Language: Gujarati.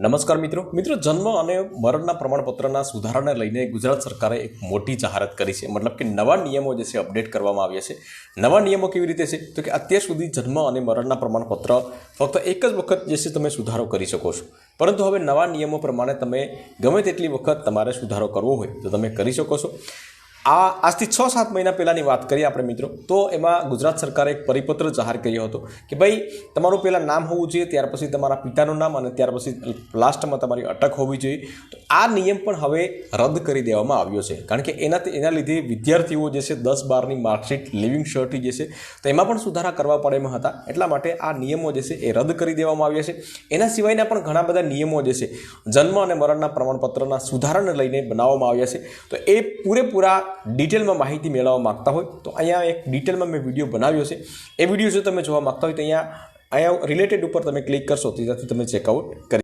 નમસ્કાર મિત્રો. મિત્રો, જન્મ અને મરણના પ્રમાણપત્રના સુધારાને લઈને ગુજરાત સરકારે એક મોટી જાહેરાત કરી છે. મતલબ કે નવા નિયમો જે છે, અપડેટ કરવામાં આવ્યા છે. નવા નિયમો કેવી રીતે છે? તો કે અત્યાર સુધી જન્મ અને મરણના પ્રમાણપત્ર ફક્ત એક જ વખત જે છે, તમે સુધારો કરી શકો છો. પરંતુ હવે નવા નિયમો પ્રમાણે તમે ગમે તેટલી વખત તમારે સુધારો કરવો હોય તો તમે કરી શકો છો. આ આજથી છ, સાત મહિના પહેલાંની વાત કરીએ આપણે મિત્રો, તો એમાં ગુજરાત સરકારે એક પરિપત્ર જાહેર કર્યો હતો કે ભાઈ, તમારું પહેલાં નામ હોવું જોઈએ, ત્યાર પછી તમારા પિતાનું નામ અને ત્યાર પછી લાસ્ટમાં તમારી અટક હોવી જોઈએ. તો આ નિયમ પણ હવે રદ કરી દેવામાં આવ્યો છે. કારણ કે એનાથી એના લીધે વિદ્યાર્થીઓ જે છે દસ બારની માર્કશીટ, લિવિંગ શર્ટી જે છે, તો એમાં પણ સુધારા કરવા પડે એમ હતા. એટલા માટે આ નિયમો જે છે એ રદ કરી દેવામાં આવ્યા છે. એના સિવાયના પણ ઘણા બધા નિયમો જે છે, જન્મ અને મરણના પ્રમાણપત્રના સુધારાને લઈને બનાવવામાં આવ્યા છે. તો એ પૂરેપૂરા ડિટેલમાં માહિતી મેળવવા માગતા હોય, તો અહીંયા એક ડિટેલમાં મેં વીડિયો બનાવ્યો છે. એ વીડિયો જો તમે જોવા માગતા હોય તો અહીંયા અહીંયા રિલેટેડ ઉપર તમે ક્લિક કરશો, તેનાથી તમે ચેકઆઉટ કરી